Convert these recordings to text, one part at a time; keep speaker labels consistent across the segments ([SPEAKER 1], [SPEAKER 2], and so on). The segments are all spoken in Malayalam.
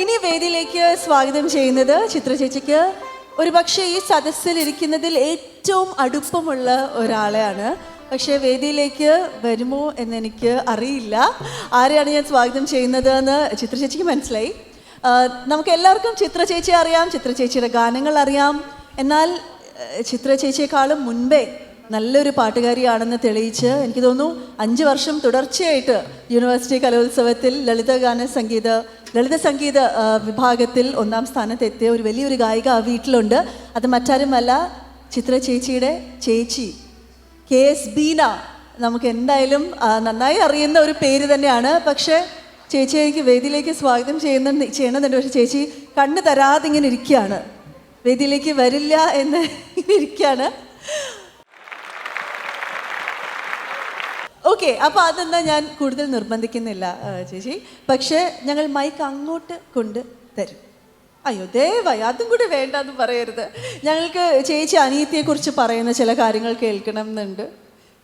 [SPEAKER 1] ഇനി വേദിയിലേക്ക് സ്വാഗതം ചെയ്യുന്നത് ചിത്ര ചേച്ചിക്ക്. ഒരുപക്ഷെ ഈ സദസ്സിൽ ഇരിക്കുന്നതിൽ ഏറ്റവും അടുപ്പമുള്ള ഒരാളെയാണ്. പക്ഷേ വേദിയിലേക്ക് വരുമോ എന്നെനിക്ക് അറിയില്ല. ആരെയാണ് ഞാൻ സ്വാഗതം ചെയ്യുന്നത് എന്ന് ചിത്ര ചേച്ചിക്ക് മനസ്സിലായി. നമുക്ക് എല്ലാവർക്കും ചിത്ര ചേച്ചിയെ അറിയാം ചിത്ര ചേച്ചിയുടെ ഗാനങ്ങൾ അറിയാം. എന്നാൽ ചിത്ര ചേച്ചിയെക്കാളും മുൻപേ നല്ലൊരു പാട്ടുകാരിയാണെന്ന് തെളിയിച്ച് എനിക്ക് തോന്നുന്നു അഞ്ച് വർഷം തുടർച്ചയായിട്ട് യൂണിവേഴ്സിറ്റി കലോത്സവത്തിൽ ലളിതഗാന സംഗീത ലളിത സംഗീത വിഭാഗത്തിൽ ഒന്നാം സ്ഥാനത്ത് എത്തിയ ഒരു വലിയൊരു ഗായിക ആ വീട്ടിലുണ്ട്. അത് മറ്റാരുമല്ല ചിത്ര ചേച്ചിയുടെ ചേച്ചി കെ എസ് ബീന. നമുക്ക് എന്തായാലും നന്നായി അറിയുന്ന ഒരു പേര് തന്നെയാണ്. പക്ഷേ ചേച്ചി എനിക്ക് വേദിയിലേക്ക് സ്വാഗതം ചെയ്യുന്ന ചെയ്യണമെന്നുണ്ട്. പക്ഷേ ചേച്ചി കണ്ണ് തരാതെ ഇങ്ങനെ ഇരിക്കുകയാണ്. വേദിയിലേക്ക് വരില്ല എന്ന് ഇരിക്കുകയാണ്. ഓക്കെ അപ്പോൾ അതെന്നാ ഞാൻ കൂടുതൽ നിർബന്ധിക്കുന്നില്ല ചേച്ചി. പക്ഷേ ഞങ്ങൾ മൈക്ക് അങ്ങോട്ട് കൊണ്ട് തരും. അയ്യോ ദയവായി അതും കൂടി വേണ്ട എന്ന് പറയരുത്. ഞങ്ങൾക്ക് ചേച്ചി അനിയത്തിയെക്കുറിച്ച് പറയുന്ന ചില കാര്യങ്ങൾ കേൾക്കണം എന്നുണ്ട്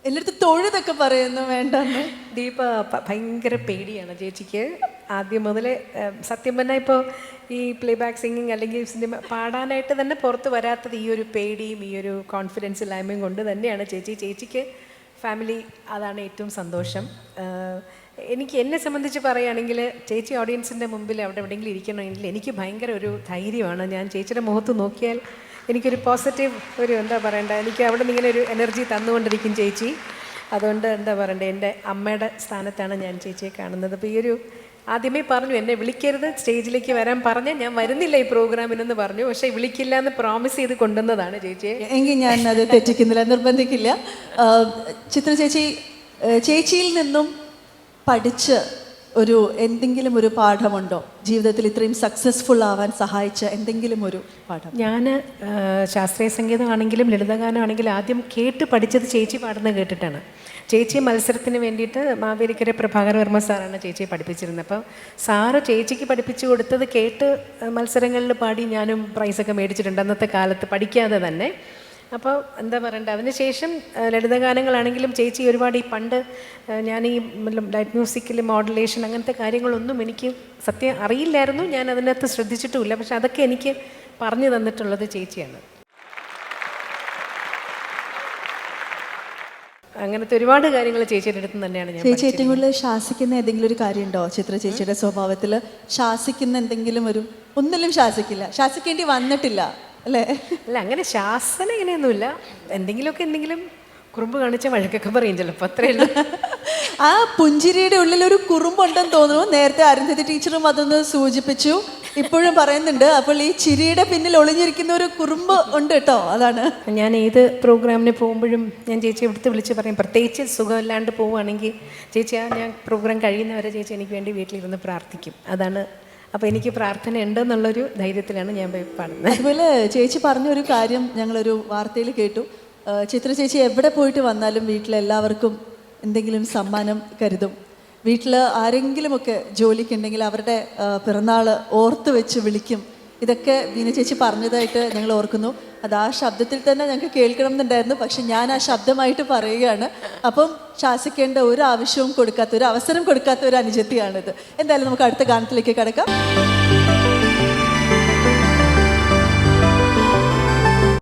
[SPEAKER 1] എല്ലായിടത്തും തൊഴുതൊക്കെ പറയുന്നു വേണ്ടെന്ന്.
[SPEAKER 2] ദീപ ഭയങ്കര പേടിയാണ് ചേച്ചിക്ക്. ആദ്യം മുതലേ സത്യം പറഞ്ഞാൽ ഇപ്പോൾ ഈ പ്ലേ ബാക്ക് സിംഗിങ് അല്ലെങ്കിൽ സിനിമ പാടാനായിട്ട് തന്നെ പുറത്ത് വരാത്തത് ഈ ഒരു പേടിയും ഈ ഒരു കോൺഫിഡൻസ് ഇല്ലായ്മയും കൊണ്ട് തന്നെയാണ് ചേച്ചി. ചേച്ചിക്ക് ഫാമിലി അതാണ് ഏറ്റവും സന്തോഷം. എനിക്ക് എന്നെ സംബന്ധിച്ച് പറയുകയാണെങ്കിൽ ചേച്ചി ഓഡിയൻസിന്റെ മുമ്പിൽ അവിടെ എവിടെയെങ്കിലും ഇരിക്കണമെങ്കിൽ എനിക്ക് ഭയങ്കര ഒരു ധൈര്യമാണ്. ഞാൻ ചേച്ചിയുടെ മുഖത്ത് നോക്കിയാൽ എനിക്കൊരു പോസിറ്റീവ് ഒരു എന്താ പറയണ്ട എനിക്ക് അവിടെ നിന്ന് ഇങ്ങനെ ഒരു എനർജി തന്നുകൊണ്ടിരിക്കും ചേച്ചി. അതുകൊണ്ട് എന്താ പറയണ്ടേ എന്റെ അമ്മയുടെ സ്ഥാനത്താണ് ഞാൻ ചേച്ചിയെ കാണുന്നത്. അപ്പോൾ ഈ ഒരു ആദ്യമേ പറഞ്ഞു എന്നെ വിളിക്കരുത് സ്റ്റേജിലേക്ക് വരാൻ പറഞ്ഞ് ഞാൻ വരുന്നില്ല ഈ പ്രോഗ്രാമിനെന്ന് പറഞ്ഞു. പക്ഷേ വിളിക്കില്ല എന്ന് പ്രോമിസ് ചെയ്ത് കൊണ്ടുവന്നതാണ് ചേച്ചിയെ.
[SPEAKER 1] എങ്കിൽ ഞാൻ അത് തെറ്റിക്കുന്നില്ല നിർബന്ധിക്കില്ല. ചിത്ര ചേച്ചി ചേച്ചിയിൽ നിന്നും പഠിച്ച് ഒരു എന്തെങ്കിലും ഒരു പാഠമുണ്ടോ? ജീവിതത്തിൽ ഇത്രയും സക്സസ്ഫുൾ ആവാൻ സഹായിച്ച എന്തെങ്കിലും ഒരു പാഠം?
[SPEAKER 2] ഞാൻ ശാസ്ത്രീയ സംഗീതമാണെങ്കിലും ലളിതഗാനമാണെങ്കിലും ആദ്യം കേട്ട് പഠിച്ചത് ചേച്ചി പാടുന്നത് കേട്ടിട്ടാണ്. ചേച്ചി മത്സരത്തിന് വേണ്ടിയിട്ട് മാവേലിക്കര പ്രഭാകർ വർമ്മ സാറാണ് ചേച്ചിയെ പഠിപ്പിച്ചിരുന്നത്. അപ്പോൾ സാറ് ചേച്ചിക്ക് പഠിപ്പിച്ചു കൊടുത്തത് കേട്ട് മത്സരങ്ങളിൽ പാടി ഞാനും പ്രൈസൊക്കെ മേടിച്ചിട്ടുണ്ട് അന്നത്തെ കാലത്ത് പഠിക്കാതെ തന്നെ. അപ്പോൾ എന്താ പറയണ്ട? അതിനുശേഷം ലളിതഗാനങ്ങളാണെങ്കിലും ചേച്ചി ഒരുപാട് ഈ പണ്ട് ഞാൻ ഈ ലൈറ്റ് മ്യൂസിക്കിൽ മോഡുലേഷൻ അങ്ങനത്തെ കാര്യങ്ങളൊന്നും എനിക്ക് സത്യം അറിയില്ലായിരുന്നു. ഞാൻ അതിനകത്ത് ശ്രദ്ധിച്ചിട്ടുമില്ല. പക്ഷെ അതൊക്കെ എനിക്ക് പറഞ്ഞു തന്നിട്ടുള്ളത് ചേച്ചിയാണ്. അങ്ങനത്തെ ഒരുപാട് കാര്യങ്ങൾ ചേച്ചിയുടെ അടുത്ത് തന്നെയാണ് ഞാൻ
[SPEAKER 1] ചേച്ചി ഏറ്റവും കൂടുതൽ ശാസിക്കുന്ന എന്തെങ്കിലും ഒരു കാര്യമുണ്ടോ? ചിത്ര ചേച്ചിയുടെ സ്വഭാവത്തിൽ ശാസിക്കുന്ന എന്തെങ്കിലും ഒരു ഒന്നിലും ശാസിക്കില്ല. ശാസിക്കേണ്ടി വന്നിട്ടില്ല. അല്ലേ?
[SPEAKER 2] അല്ല അങ്ങനെ ശാസന ഇങ്ങനെയൊന്നുമില്ല. എന്തെങ്കിലുമൊക്കെ എന്തെങ്കിലും കുറുമ്പ് കാണിച്ച വഴക്കൊക്കെ പറയും ചിലപ്പോൾ അത്രേ ഉള്ളൂ.
[SPEAKER 1] ആ പുഞ്ചിരിയുടെ ഉള്ളിൽ ഒരു കുറുമ്പുണ്ടെന്ന് തോന്നുന്നു. നേരത്തെ അരുന്ധതി ടീച്ചറും അതൊന്ന് സൂചിപ്പിച്ചു. ഇപ്പോഴും പറയുന്നുണ്ട്. അപ്പോൾ ഈ ചിരിയുടെ പിന്നിൽ ഒളിഞ്ഞിരിക്കുന്ന ഒരു കുറുമ്പ് ഉണ്ട് കേട്ടോ അതാണ്.
[SPEAKER 2] ഞാൻ ഏത് പ്രോഗ്രാമിന് പോകുമ്പോഴും ഞാൻ ചേച്ചി ഇവിടുത്തെ വിളിച്ച് പറയും പ്രത്യേകിച്ച് സുഖമില്ലാണ്ട് പോവുകയാണെങ്കിൽ ചേച്ചി ആ ഞാൻ പ്രോഗ്രാം കഴിയുന്നവരെ ചേച്ചി എനിക്ക് വേണ്ടി വീട്ടിലിരുന്ന് പ്രാർത്ഥിക്കും. അതാണ് അപ്പോൾ എനിക്ക് പ്രാർത്ഥന ഉണ്ടെന്നുള്ളൊരു ധൈര്യത്തിലാണ് ഞാൻ പോയി പാടുന്നത്.
[SPEAKER 1] അതുപോലെ ചേച്ചി പറഞ്ഞ ഒരു കാര്യം ഞങ്ങളൊരു വാർത്തയിൽ കേട്ടു. ചിത്ര ചേച്ചി എവിടെ പോയിട്ട് വന്നാലും വീട്ടിലെല്ലാവർക്കും എന്തെങ്കിലും സമ്മാനം കരുതും. വീട്ടിൽ ആരെങ്കിലുമൊക്കെ ജോലിക്കുണ്ടെങ്കിൽ അവരുടെ പിറന്നാൾ ഓർത്ത് വെച്ച് വിളിക്കും. ഇതൊക്കെ ബീന ചേച്ചി പറഞ്ഞതായിട്ട് ഞങ്ങൾ ഓർക്കുന്നു. അത് ആ ശബ്ദത്തിൽ തന്നെ ഞങ്ങൾക്ക് കേൾക്കണം എന്നുണ്ടായിരുന്നു പക്ഷെ ഞാൻ ആ ശബ്ദമായിട്ട് പറയുകയാണ്. അപ്പം ശാസിക്കേണ്ട ഒരു ആവശ്യവും കൊടുക്കാത്ത ഒരു അവസരം കൊടുക്കാത്ത ഒരു അനുജത്തിയാണിത്. എന്തായാലും നമുക്ക് അടുത്ത ഗാനത്തിലേക്ക് കിടക്കാം.